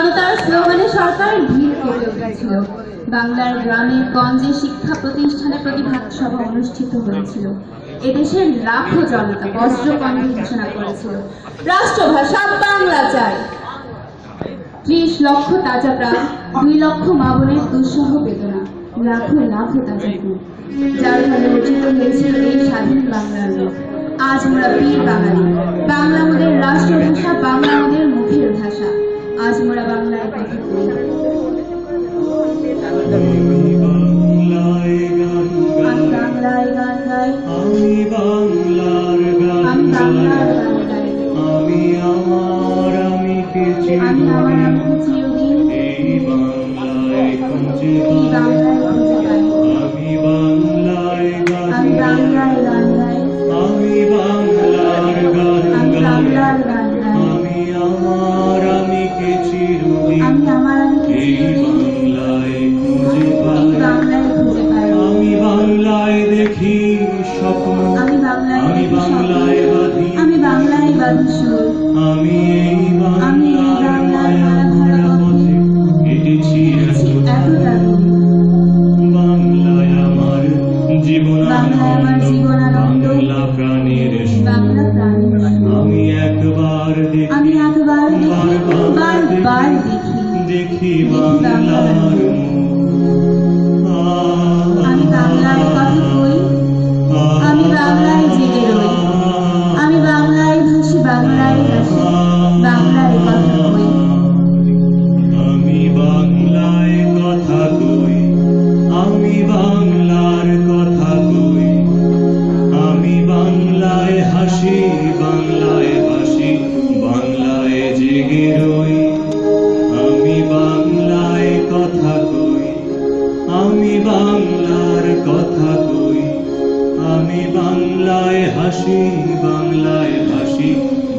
জনতার স্লোগানে সরকার ভিড় কেঁপে উঠেছিল। বাংলার গ্রামে গঞ্জে শিক্ষা প্রতিষ্ঠানে প্রতিভাত সভা অনুষ্ঠিত হয়েছিল। এদেশের লাখো জনতা বজ্রকণ্ঠে ঘোষণা করেছিল। রাষ্ট্রভাষা বাংলা চাই। ত্রিশ লক্ষ তাজা প্রাণ, দুই লক্ষ মা বোনের দুঃসহ বেদনা, লাখো লাখো তাজা খুন যার ফলে অর্জিত হয়েছিল এই স্বাধীন বাংলার লোক আজ আমরা বীর বাঙালি। আমি বাংলার বাংলার আমি আমার আমি কে এই বাংলায় খুঁজে পাই। আমি বাংলায় বাঁধি আমি বাংলায় বাঁধি সুর। আমি এই বাংলার মায়া ভরা পথে কেটেছি এতটা বাংলায় আমার জীবন বাংলায় বাংলা প্রাণের। আমি একবার দেখি আমি একবার দেখি বারবার বারবার দেখি দেখি। বাংলার বাংলায় জেগে রই আমি বাংলায় ভাসি বাংলায় ভাসি বাংলায় হাসি বাংলায় হাসি,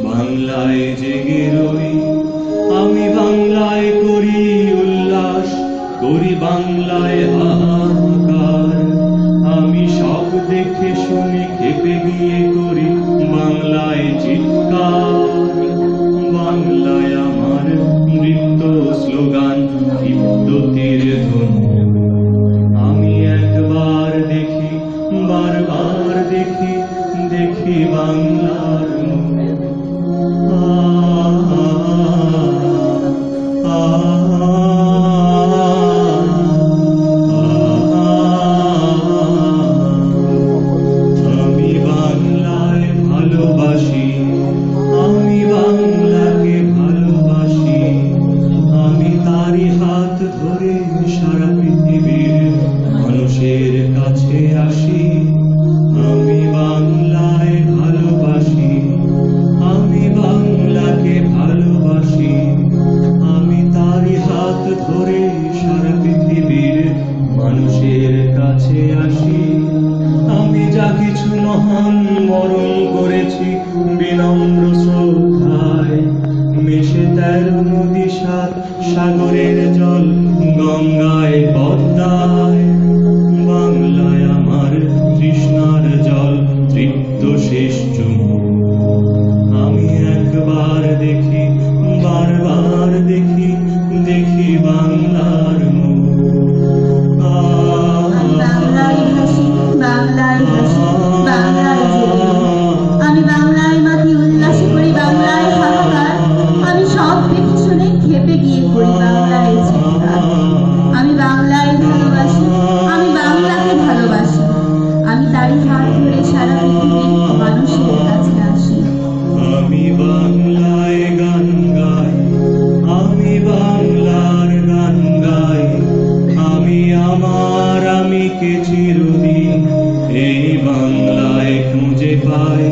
বাংলায় জেগে রই। আমি বাংলায় করি উল্লাস, করি বাংলায় হাহাকার। আমি সব দেখে শুনে খেপে গিয়ে করি বাংলায় চিৎকার। বাংলায় আমার নৃত্য স্লোগান বিদ্যুতের ধ্বনি। বারবার দেখি দেখি বাংলার মানুষের কাছে আসি, আমি বাংলায় ভালোবাসি, আমি বাংলাকে ভালোবাসি, আমি তারই হাত ধরে সারা পৃথিবীর মানুষের কাছে আসি। আমি যা কিছু মহান বরণ করেছি, বিনম্র শ্রদ্ধায় মিশে তেরো নদী সাগরের জল গঙ্গায় পদ্মায় এই বাংলায় খুঁজে পাই।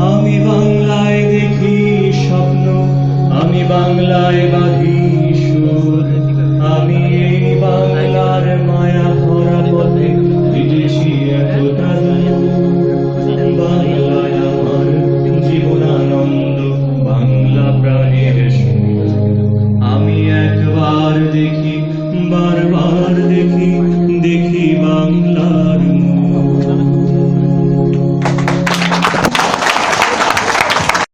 আমি বাংলায় দেখি স্বপ্ন, আমি বাংলায় বাঁধি সুর। আমি এই বাংলার মায়া ভরা পথে